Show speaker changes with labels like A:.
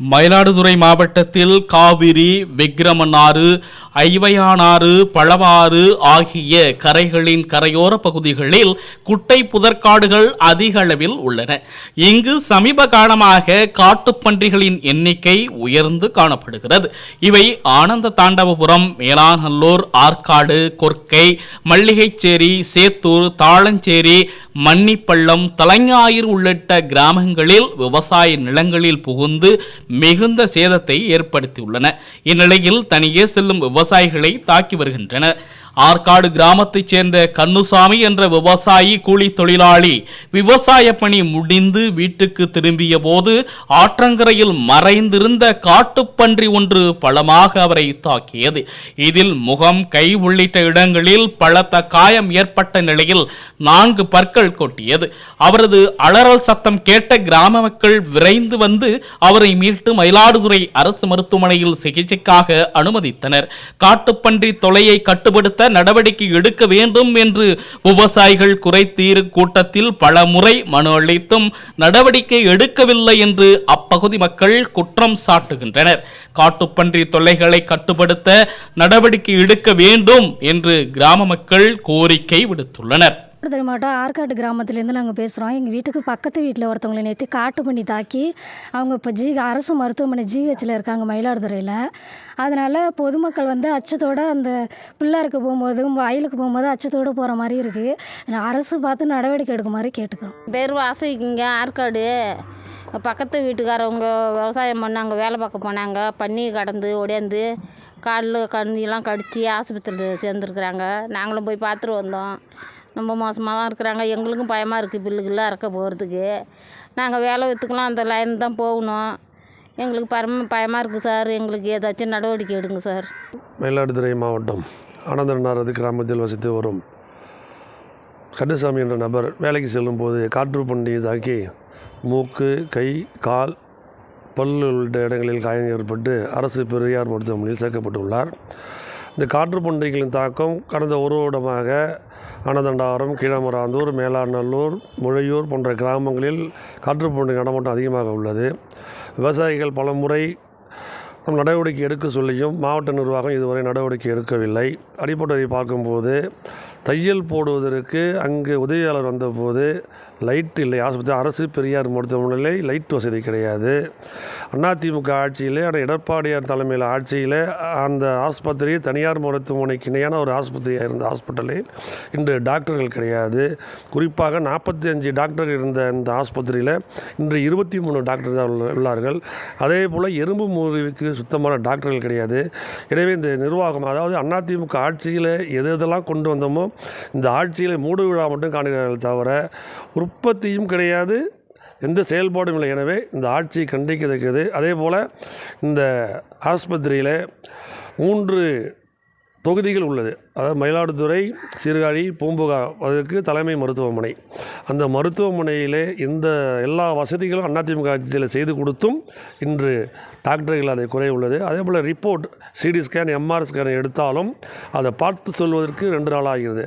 A: மயிலாடுதுறை மாவட்டத்தில் காவிரி விக்கிரமனாறு ஐவையானாறு பழவாறு ஆகிய கரைகளின் கரையோர பகுதிகளில் குட்டை புதற்காடுகள் அதிக அளவில் உள்ளன. இங்கு சமீப காலமாக காட்டுப்பன்றிகளின் எண்ணிக்கை உயர்ந்து காணப்படுகிறது. இவை ஆனந்த தாண்டவபுரம் மேலாநல்லூர் ஆற்காடு கொர்க்கை மல்லிகைச்சேரி சேத்தூர் தாளஞ்சேரி மன்னிப்பள்ளம் தலைஞாயிர் உள்ளிட்ட கிராமங்களில் விவசாய நிலங்களில் புகுந்து மிகுந்த சேதத்தை ஏற்படுத்தியுள்ளன. இந்நிலையில் தனியே செல்லும் விவசாயிகளை தாக்கி வருகின்றன ஆற்காடு கிராமத்தைச் சேர்ந்த கண்ணுசாமி என்ற விவசாயி கூலி தொழிலாளி விவசாய பணி முடிந்து வீட்டுக்கு திரும்பிய போது ஆற்றங்கரையில் மறைந்திருந்த காட்டுப்பன்றி ஒன்று பலமாக அவரை தாக்கியது. இதில் முகம் கை உள்ளிட்ட இடங்களில் பலத்த காயம் ஏற்பட்ட நிலையில் நான்கு பற்கள் கொட்டியது. அவரது அலறல் சத்தம் கேட்ட கிராம மக்கள் விரைந்து வந்து அவரை மீட்டு மயிலாடுதுறை அரசு மருத்துவமனையில் சிகிச்சைக்காக அனுமதித்தனர். காட்டுப்பன்றி தொலையை கட்டுப்படுத்த நடவடிக்கை எடுக்க வேண்டும் என்று விவசாயிகள் குறைத்தீர் கூட்டத்தில் பல முறை மனு அளித்தும் நடவடிக்கை எடுக்கவில்லை என்று அப்பகுதி மக்கள் குற்றம் சாட்டுகின்றனர். காட்டுப்பன்றி தொல்லைகளை கட்டுப்படுத்த நடவடிக்கை எடுக்க வேண்டும் என்று கிராம மக்கள் கோரிக்கை விடுத்துள்ளனர்.
B: மயிலாடுதுறை மாவட்டம் ஆற்காட்டு கிராமத்துலேருந்து நாங்கள் பேசுகிறோம் எங்கள் வீட்டுக்கு பக்கத்து வீட்டில் ஒருத்தவங்களை நேற்று காட்டு பண்ணி தாக்கி அவங்க இப்போ ஜி அரசு மருத்துவமனை ஜிஹெச்சில் இருக்காங்க மயிலாடுதுறையில். அதனால் பொதுமக்கள் வந்து அச்சத்தோடு அந்த பிள்ளாருக்கு போகும்போது வயலுக்கு போகும்போது அச்சத்தோடு போகிற மாதிரி இருக்குது அரசு பார்த்து நடவடிக்கை எடுக்குமாறு கேட்டுக்கிறோம்.
C: பேர் வாசிக்குங்க ஆற்காடு. பக்கத்து வீட்டுக்காரவங்க விவசாயம் பண்ணாங்க வேலை பார்க்க போனாங்க. பன்னி கடந்து ஒடியாந்து காலில் கண்ணியெல்லாம் கடித்து ஆஸ்பத்திரியில் சேர்ந்துருக்குறாங்க. நாங்களும் போய் பார்த்துட்டு வந்தோம். ரொம்ப மோசமாக தான் இருக்கிறாங்க. எங்களுக்கும் பயமாக இருக்குது பில்லுக்கெல்லாம் இறக்க போகிறதுக்கு நாங்கள் வேலை விற்றுக்கலாம் அந்த லைன் தான் போகணும். எங்களுக்கு பரம பயமாக இருக்குது சார். எங்களுக்கு ஏதாச்சும் நடவடிக்கை எடுங்க சார்.
D: மயிலாடுதுறை மாவட்டம் ஆனந்தனாரது கிராமத்தில் வசித்து வரும். கண்ணசாமி என்ற நபர் வேலைக்கு செல்லும்போது காற்று பண்டிகை தாக்கி மூக்கு கை கால் பல் உள்ளிட்ட இடங்களில் காயம் ஏற்பட்டு அரசு பெரியார் மருத்துவமனையில் சேர்க்கப்பட்டுள்ளார். இந்த காற்று பண்டிகைகளின் தாக்கம் கடந்த ஒரு வருடமாக ஆனந்தண்டாவரம் கீழமராந்தூர் மேலாநல்லூர் முழையூர் போன்ற கிராமங்களில் காற்றுப்பூண்டு நடமாட்டம் அதிகமாக உள்ளது. விவசாயிகள் பல முறை நம் நடவடிக்கை எடுக்க சொல்லியும் மாவட்ட நிர்வாகம் இதுவரை நடவடிக்கை எடுக்கவில்லை. அடிப்படையை பார்க்கும்போது தையல் போடுவதற்கு அங்கு உதவியாளர் வந்தபோது லைட் இல்லை. ஆஸ்பத்திரி அரசு பெரியார் மருத்துவமனையில் லைட் வசதி கிடையாது. அதிமுக ஆட்சியிலே ஆனால் எடப்பாடியார் தலைமையில் ஆட்சியில் அந்த ஆஸ்பத்திரி தனியார் மருத்துவமனைக்கு இணையான ஒரு ஆஸ்பத்திரியாக இருந்த ஹாஸ்பிட்டலில் இன்று டாக்டர்கள் கிடையாது. குறிப்பாக நாற்பத்தி அஞ்சு டாக்டர் இருந்த இந்த ஆஸ்பத்திரியில் இன்று இருபத்தி மூணு டாக்டர் தான் உள்ளார்கள். அதே போல் எறும்பு முறிவுக்கு சுத்தமான டாக்டர்கள் கிடையாது. எனவே இந்த நிர்வாகம் அதாவது அதிமுக ஆட்சியில் எது எதெல்லாம் கொண்டு வந்தோமோ இந்த ஆட்சியில் மூடு விழா மட்டும் காணுகிறார்கள் தவிர உற்பத்தியும் கிடையாது எந்த செயல்பாடும் இல்லை. எனவே இந்த ஆட்சி கண்டிக்கத்தக்கது அதே போல் இந்த ஆஸ்பத்திரியில் மூன்று தொகுதிகள் உள்ளது. அதாவது மயிலாடுதுறை சீர்காழி பூம்புகார் அதுக்கு தலைமை மருத்துவமனை. அந்த மருத்துவமனையிலே இந்த எல்லா வசதிகளும் அதிமுக ஆட்சியில் செய்து கொடுத்தும் இன்று டாக்டர்கள் அதை குறை உள்ளது. அதே போல் report CT scan MR scan எடுத்தாலும் அதை பார்த்து சொல்வதற்கு ரெண்டு நாள் ஆகிறது.